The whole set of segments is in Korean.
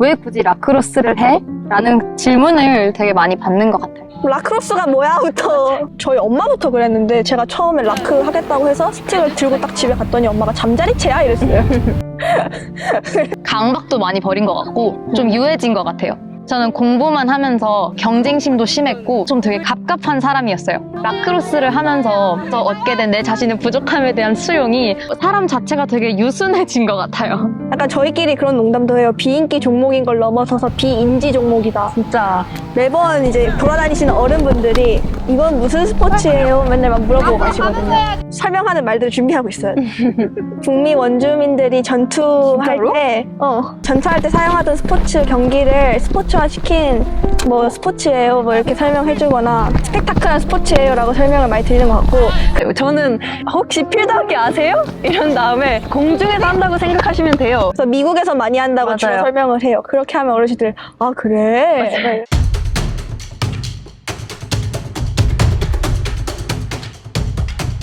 왜 굳이 라크로스를 해? 라는 질문을 되게 많이 받는 것 같아요. 라크로스가 뭐야부터 저희 엄마부터 그랬는데 제가 처음에 라크 하겠다고 해서 스틱을 들고 딱 집에 갔더니 엄마가 잠자리채야 이랬어요. 강박도 많이 버린 것 같고 좀 유해진 것 같아요. 저는 공부만 하면서 경쟁심도 심했고 좀 되게 갑갑한 사람이었어요. 라크로스를 하면서 저 얻게 된 내 자신의 부족함에 대한 수용이 사람 자체가 되게 유순해진 것 같아요. 약간 저희끼리 그런 농담도 해요. 비인기 종목인 걸 넘어서서 비인지 종목이다. 진짜 매번 이제 돌아다니시는 어른분들이 이건 무슨 스포츠예요? 맨날 막 물어보고 가시거든요. 설명하는 말들을 준비하고 있어요. 북미 원주민들이 전투할 진짜로? 때, 어, 전투할 때 사용하던 스포츠 경기를 스포츠 화 시킨 뭐 스포츠예요, 뭐 이렇게 설명해주거나 스펙타클한 스포츠예요라고 설명을 많이 드리는 것 같고 저는 혹시 필드하기 아세요? 이런 다음에 공중에서 한다고 생각하시면 돼요. 그래서 미국에서 많이 한다고 주로 맞아요. 설명을 해요. 그렇게 하면 어르신들 아 그래.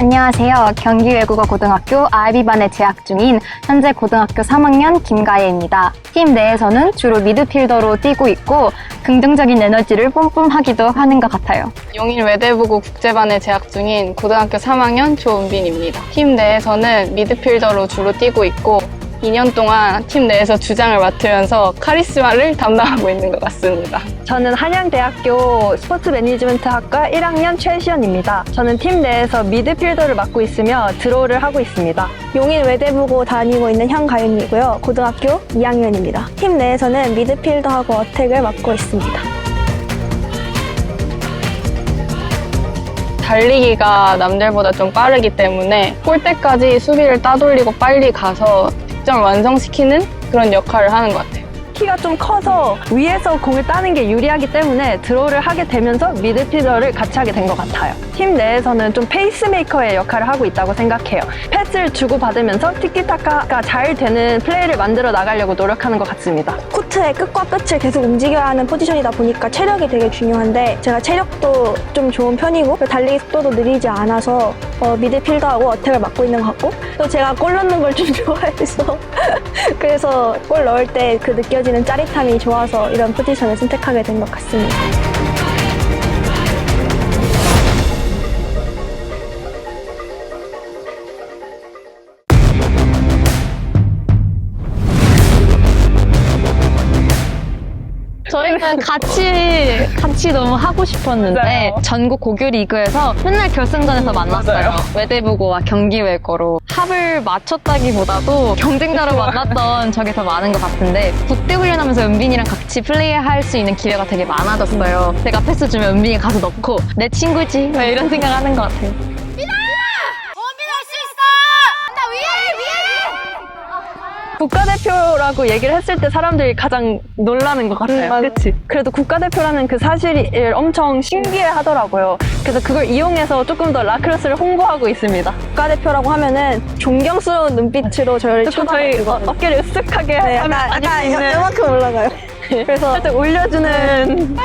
안녕하세요. 경기 외국어 고등학교 아이비반에 재학 중인 현재 고등학교 3학년 김가예입니다. 팀 내에서는 주로 미드필더로 뛰고 있고 긍정적인 에너지를 뿜뿜하기도 하는 것 같아요. 용인 외대부고 국제반에 재학 중인 고등학교 3학년 조은빈입니다. 팀 내에서는 미드필더로 주로 뛰고 있고 2년 동안 팀 내에서 주장을 맡으면서 카리스마를 담당하고 있는 것 같습니다. 저는 한양대학교 스포츠 매니지먼트 학과 1학년 최시연입니다. 저는 팀 내에서 미드필더를 맡고 있으며 드로우를 하고 있습니다. 용인 외대부고 다니고 있는 현가윤이고요. 고등학교 2학년입니다. 팀 내에서는 미드필더하고 어택을 맡고 있습니다. 달리기가 남들보다 좀 빠르기 때문에 골대까지 수비를 따돌리고 빨리 가서 득점을 완성시키는 그런 역할을 하는 것 같아요. 키가 좀 커서 위에서 공을 따는 게 유리하기 때문에 드로우를 하게 되면서 미드필더를 같이 하게 된 것 같아요. 팀 내에서는 좀 페이스메이커의 역할을 하고 있다고 생각해요. 패스를 주고받으면서 티키타카가 잘 되는 플레이를 만들어 나가려고 노력하는 것 같습니다. 코트의 끝과 끝을 계속 움직여야 하는 포지션이다 보니까 체력이 되게 중요한데 제가 체력도 좀 좋은 편이고 그 달리기 속도도 느리지 않아서 어, 미드필더하고 어택을 맡고 있는 것 같고 또 제가 골 넣는 걸 좀 좋아해서 그래서 골 넣을 때 그 느껴지는 짜릿함이 좋아서 이런 포지션을 선택하게 된 것 같습니다. 저희는 같이 같이 너무 하고 싶었는데 전국 고교 리그에서 맨날 결승전에서 만났어요. 외대부고와 경기외고로 합을 맞췄다기보다도 경쟁자로 만났던 적이 더 많은 것 같은데 국대 훈련하면서 은빈이랑 같이 플레이할 수 있는 기회가 되게 많아졌어요. 제가 패스 주면 은빈이 가서 넣고 내 친구지 막 이런 생각하는 것 같아요. 고민할 수 있어! 나 위에 위에! 국가대표라고 얘기를 했을 때 사람들이 가장 놀라는 것 같아요. 음. 그치? 그래도 국가대표라는 그 사실을 엄청 신기해 하더라고요. 그래서 그걸 이용해서 조금 더 라크로스를 홍보하고 있습니다. 국가대표라고 하면은 존경스러운 눈빛으로 저를 조금 저희 어, 어깨를 으쓱하게 네, 하면 약간, 약간 이만큼 올라가요. 그래서 살짝 올려주는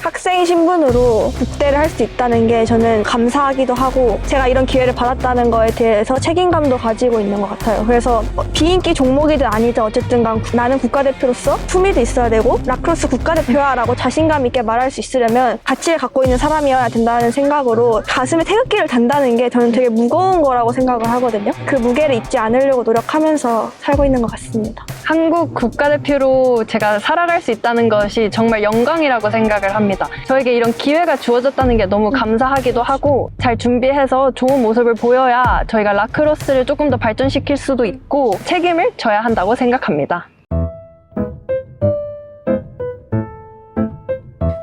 학생 신분으로 국대를 할 수 있다는 게 저는 감사하기도 하고 제가 이런 기회를 받았다는 거에 대해서 책임감도 가지고 있는 것 같아요. 그래서 뭐 비인기 종목이든 아니든 어쨌든 간 나는 국가대표로서 품위도 있어야 되고 라크로스 국가대표야라고 자신감 있게 말할 수 있으려면 가치를 갖고 있는 사람이어야 된다는 생각으로 가슴에 태극기를 단다는 게 저는 되게 무거운 거라고 생각을 하거든요. 그 무게를 잊지 않으려고 노력하면서 살고 있는 것 같습니다. 한국 국가대표로 제가 살아갈 수 있다는 것이 정말 영광이라고 생각을 합니다. 저에게 이런 기회가 주어졌다는 게 너무 감사하기도 하고 잘 준비해서 좋은 모습을 보여야 저희가 라크로스를 조금 더 발전시킬 수도 있고 책임을 져야 한다고 생각합니다.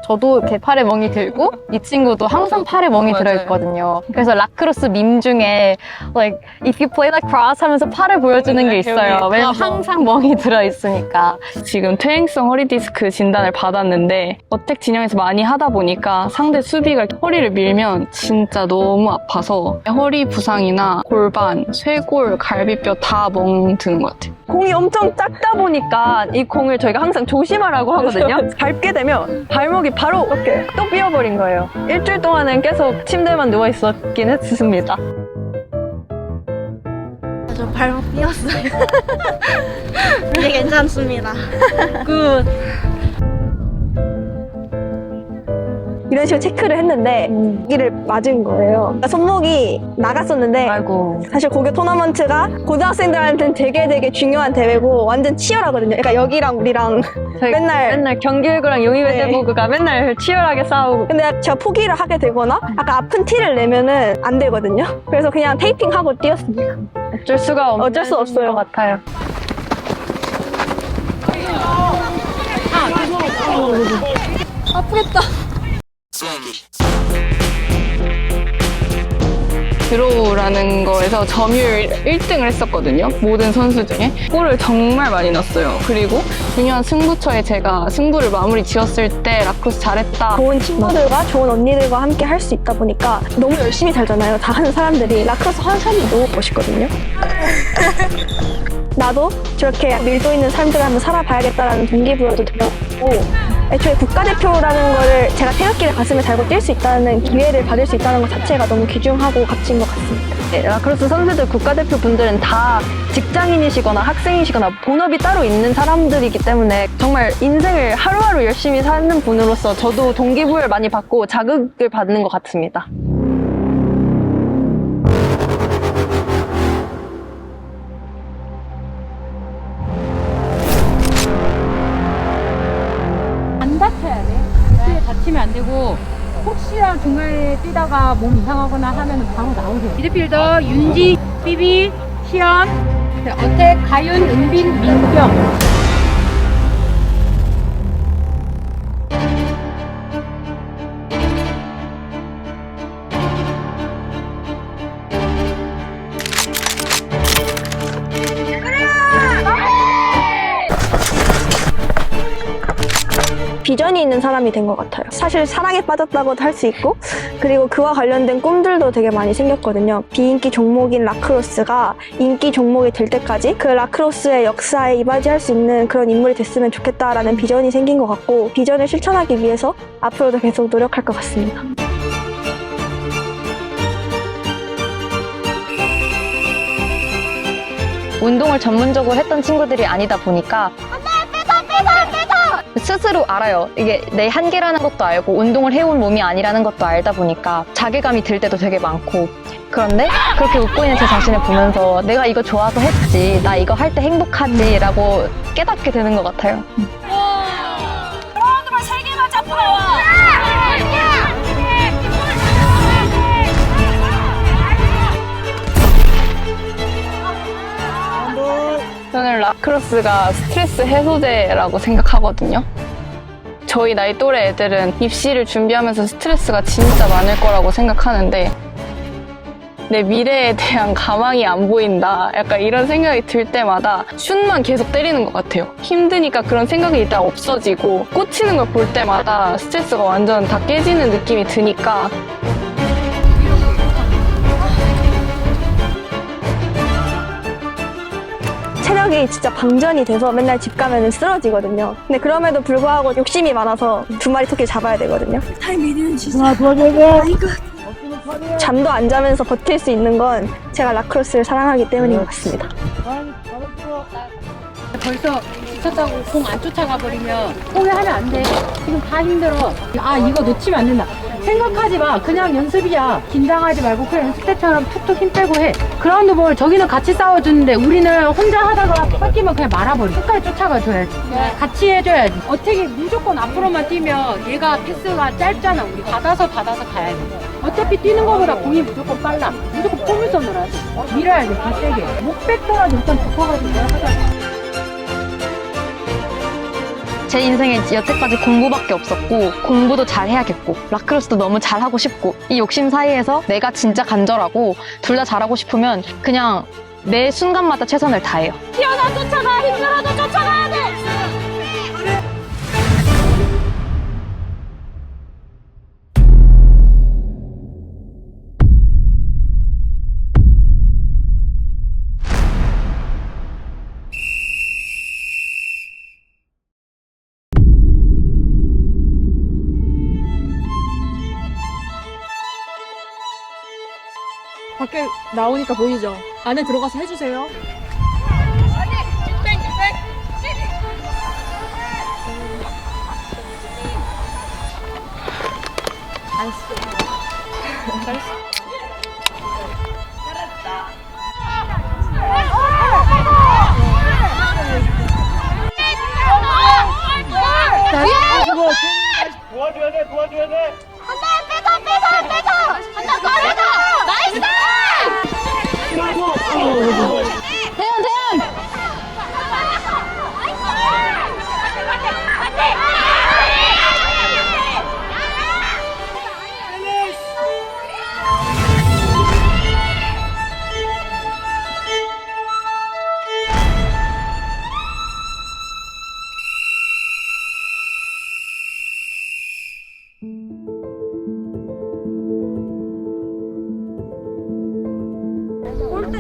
저도 이렇게 팔에 멍이 들고 이 친구도 항상 팔에 멍이 들어 있거든요. 그래서 라크로스 밈 중에 like if you play lacrosse 하면서 팔을 보여주는 게 있어요. 왜냐면 항상 멍이 들어 있으니까. 지금 퇴행성 허리 디스크 진단을 받았는데 어택 진영에서 많이 하다 보니까 상대 수비가 허리를 밀면 진짜 너무 아파서 허리 부상이나 골반, 쇄골, 갈비뼈 다 멍드는 것 같아요. 공이 엄청 작다 보니까 이 공을 저희가 항상 조심하라고 하거든요. 밟게 되면 발목이 바로 이렇게 또 삐어버린 거예요. 일주일 동안은 계속 침대만 누워 있었긴 했습니다. 저 발목 삐었어요. 이제 괜찮습니다. 굿. 이런 식으로 체크를 했는데 여기를 맞은 거예요. 그러니까 손목이 나갔었는데 아이고. 사실 고교 토너먼트가 고등학생들한테는 되게 되게 중요한 대회고 완전 치열하거든요. 그러니까 여기랑 우리랑 저희 맨날 맨날 경기일구랑 용의외 네. 대보그가 맨날 치열하게 싸우고 근데 제가 포기를 하게 되거나 약간 아픈 티를 내면은 안 되거든요. 그래서 그냥 테이핑하고 뛰었습니다. 어쩔 수가 없는 어쩔 수 없어요. 것 같아요. 드로우라는 거에서 점유율 1등을 했었거든요. 모든 선수 중에. 골을 정말 많이 넣었어요. 그리고 중요한 승부처에 제가 승부를 마무리 지었을 때 라크로스 잘했다. 좋은 친구들과 좋은 언니들과 함께 할 수 있다 보니까 너무 열심히 살잖아요. 다 하는 사람들이 라크로스 하는 사람이 너무 멋있거든요. 나도 저렇게 밀도 있는 삶들을 한번 살아봐야겠다라는 동기부여도 되었고 애초에 국가대표라는 거를 제가 태극기를 가슴에 달고 뛸 수 있다는 기회를 받을 수 있다는 것 자체가 너무 귀중하고 값진 것 같습니다. 네, 라크로스 선수들 국가대표 분들은 다 직장인이시거나 학생이시거나 본업이 따로 있는 사람들이기 때문에 정말 인생을 하루하루 열심히 사는 분으로서 저도 동기부여를 많이 받고 자극을 받는 것 같습니다. 안 되고 혹시나 중간에 뛰다가 몸 이상하거나 하면 바로 나오세요. 미드필더 윤지, 삐비, 시연, 어택, 가윤, 은빈, 민경. 비전이 있는 사람이 된 것 같아요. 사실 사랑에 빠졌다고도 할 수 있고, 그리고 그와 관련된 꿈들도 되게 많이 생겼거든요. 비인기 종목인 라크로스가 인기 종목이 될 때까지 그 라크로스의 역사에 이바지할 수 있는 그런 인물이 됐으면 좋겠다라는 비전이 생긴 것 같고, 비전을 실천하기 위해서 앞으로도 계속 노력할 것 같습니다. 운동을 전문적으로 했던 친구들이 아니다 보니까 스스로 알아요. 이게 내 한계라는 것도 알고 운동을 해온 몸이 아니라는 것도 알다 보니까 자괴감이 들 때도 되게 많고 그런데 그렇게 웃고 있는 제 자신을 보면서 내가 이거 좋아서 했지 나 이거 할 때 행복하지 라고 깨닫게 되는 것 같아요. 저는 라크로스가 스트레스 해소제라고 생각하거든요. 저희 나이 또래 애들은 입시를 준비하면서 스트레스가 진짜 많을 거라고 생각하는데 내 미래에 대한 가망이 안 보인다. 약간 이런 생각이 들 때마다 슛만 계속 때리는 것 같아요. 힘드니까 그런 생각이 일단 없어지고 꽂히는 걸 볼 때마다 스트레스가 완전 다 깨지는 느낌이 드니까 체력이 진짜 방전이 돼서 맨날 집 가면 쓰러지거든요. 근데 그럼에도 불구하고 욕심이 많아서 두 마리 토끼를 잡아야 되거든요. 잠도 안 자면서 버틸 수 있는 건 제가 라크로스를 사랑하기 때문인 것 같습니다. 벌써 지쳤다고 공 안 쫓아가 버리면 포기하면 안 돼. 지금 다 힘들어. 아 이거 놓치면 안 된다. 생각하지 마. 그냥 연습이야. 긴장하지 말고 그냥 연습 때처럼 툭툭 힘 빼고 해. 그라운드 볼 저기는 같이 싸워주는데 우리는 혼자 하다가 뺏기면 그냥 말아버려. 끝까지 쫓아가 줘야지. 같이 해줘야지. 어떻게 무조건 앞으로만 뛰면 얘가 패스가 짧잖아. 우리 받아서 받아서 가야 돼. 어차피 뛰는 거보다 공이 무조건 빨라. 무조건 포물선으로 하지. 밀어야 돼. 더 세게. 목 뺐더라도 일단 붙어가지고 하자. 제 인생에 여태까지 공부밖에 없었고 공부도 잘 해야겠고 라크로스도 너무 잘하고 싶고 이 욕심 사이에서 내가 진짜 간절하고 둘 다 잘하고 싶으면 그냥 매 순간마다 최선을 다해요. 뛰어나 쫓아가 힘들어도 쫓아가야 돼. 밖에 나오니까 보이죠? 안에 들어가서 해주세요. 도와줘야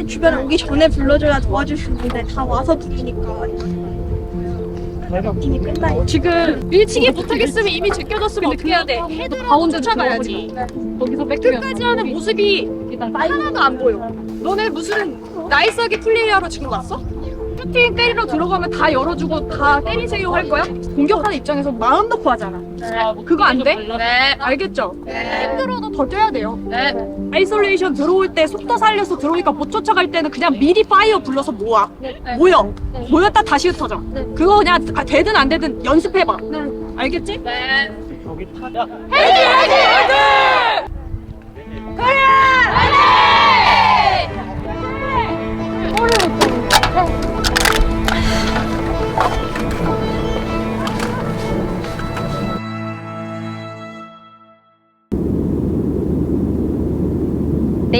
주변에 오기 전에 불러줘야 도와줄 수 있는데 다 와서 부르니까 이미 끝나 있 지금 밀치기 못하겠으면 이미 제껴졌으면 어떻게 해야 돼? 가운데 쫓아가야지. 거기서 끝까지 하는 모습이 하나도 안 보여. 너네 무슨 나이스하게 플레이하러 지금 왔어? 슈팅 때리러 들어가면 다 열어주고 다 때리세요 할 거야? 공격하는 입장에서 마음 놓고 하잖아. 그거 안 돼? 네. 알겠죠? 힘들어도 더 뛰어야 돼요. 네. 아이솔레이션 들어올 때 속도 살려서 들어오니까 못 쫓아갈 때는 그냥 미리 파이어 불러서 모아. 모여. 모였다 다시 흩어져. 그거 그냥 아, 되든 안 되든 연습해봐. 알겠지? 네. 여기 타자. 내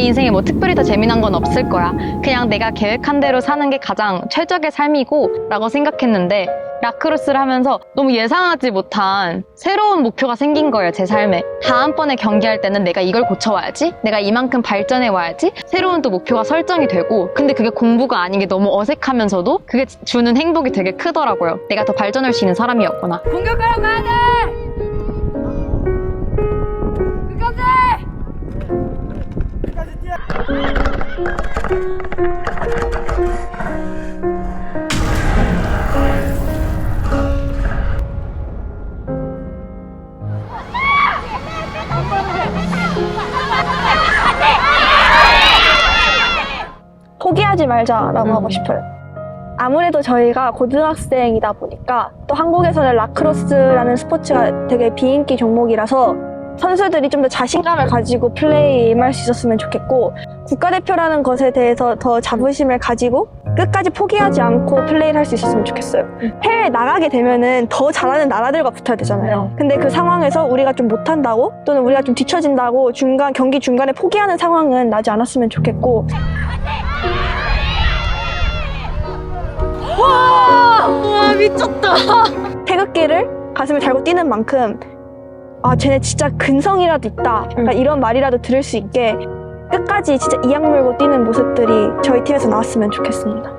인생에 뭐 특별히 더 재미난 건 없을 거야. 그냥 내가 계획한 대로 사는 게 가장 최적의 삶이고 라고 생각했는데 라크로스를 하면서 너무 예상하지 못한 새로운 목표가 생긴 거예요, 제 삶에. 다음번에 경기할 때는 내가 이걸 고쳐와야지, 내가 이만큼 발전해 와야지, 새로운 또 목표가 설정이 되고, 근데 그게 공부가 아닌 게 너무 어색하면서도 그게 주는 행복이 되게 크더라고요. 내가 더 발전할 수 있는 사람이었구나. 공격하러 가야 돼! 말자라고 하고 싶어요. 아무래도 저희가 고등학생이다 보니까 또 한국에서는 라크로스라는 스포츠가 되게 비인기 종목이라서 선수들이 좀 더 자신감을 가지고 플레이 임할 수 있었으면 좋겠고 국가대표라는 것에 대해서 더 자부심을 가지고 끝까지 포기하지 않고 플레이를 할 수 있었으면 좋겠어요. 해외에 나가게 되면은 더 잘하는 나라들과 붙어야 되잖아요. 근데 그 상황에서 우리가 좀 못한다고 또는 우리가 좀 뒤처진다고 중간 경기 중간에 포기하는 상황은 나지 않았으면 좋겠고 와, 미쳤다! 태극기를 가슴에 달고 뛰는 만큼 아 쟤네 진짜 근성이라도 있다 약간 이런 말이라도 들을 수 있게 끝까지 진짜 이악 물고 뛰는 모습들이 저희 팀에서 나왔으면 좋겠습니다.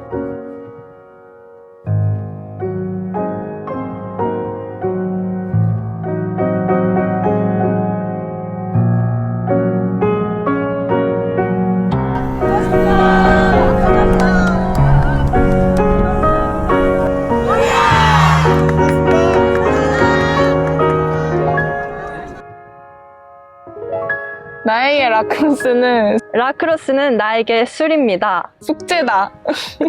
라크로스는 라크로스는 나에게 술입니다. 숙제다.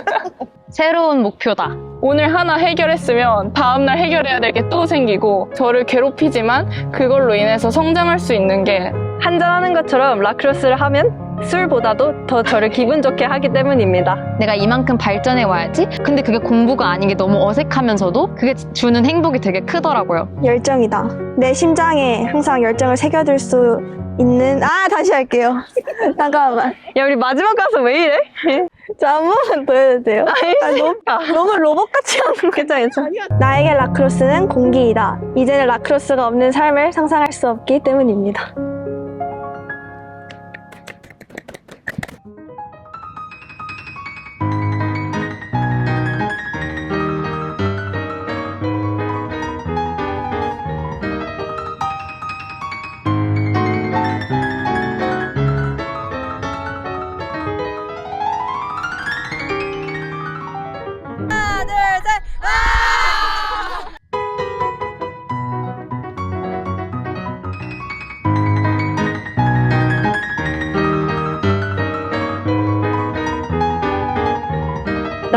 새로운 목표다. 오늘 하나 해결했으면 다음날 해결해야 될 게 또 생기고 저를 괴롭히지만 그걸로 인해서 성장할 수 있는 게 한잔하는 것처럼 라크로스를 하면 술보다도 더 저를 기분 좋게 하기 때문입니다. 내가 이만큼 발전해 와야지. 근데 그게 공부가 아닌 게 너무 어색하면서도 그게 주는 행복이 되게 크더라고요. 열정이다. 내 심장에 항상 열정을 새겨둘 수 있는 아 다시 할게요. 잠깐만. 야, 우리 마지막 가서 왜 이래? 자, 한 번만 더 해도 돼요? 아, 너무, 너무 로봇같이 하는 거 괜찮아, 괜찮아. 나에게 라크로스는 공기이다. 이제는 라크로스가 없는 삶을 상상할 수 없기 때문입니다.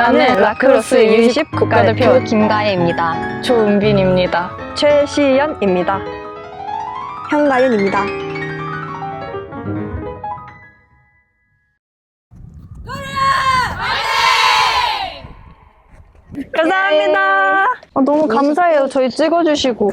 나는 라크로스 U20 국가대표 김가혜입니다. 조은빈입니다. 최시연입니다. 현가윤입니다. 감사합니다. 아, 너무 감사해요. 저희 찍어주시고.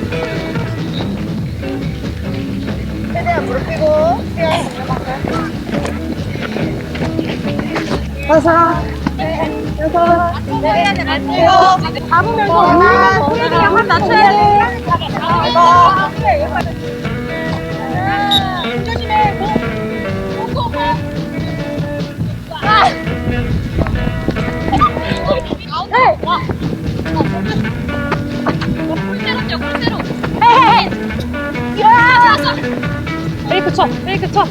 최대한 무릎 펴고 여섯 여섯 일곱 잡으면서 하나 한번 낮춰야 돼 일곱 조심해 공공공 아! 네. 꼴대로죠 꼴대로 헤헤헤 페이크 쳐 페이크 쳐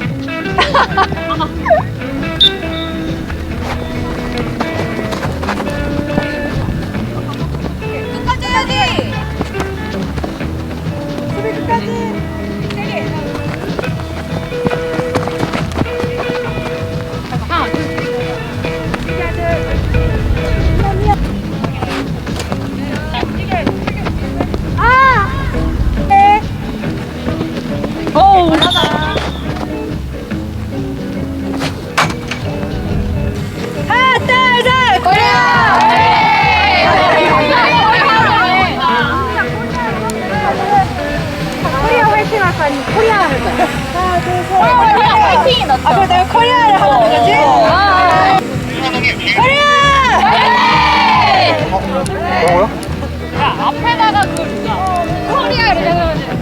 코리아 화이팅이 낫죠. 앞으로 내가 코리아를 하면 되겠지? 어. 어. 아. 코리아! 어, 뭐요? 야, 앞에다가 그걸 주자. 코리아 이렇게 하면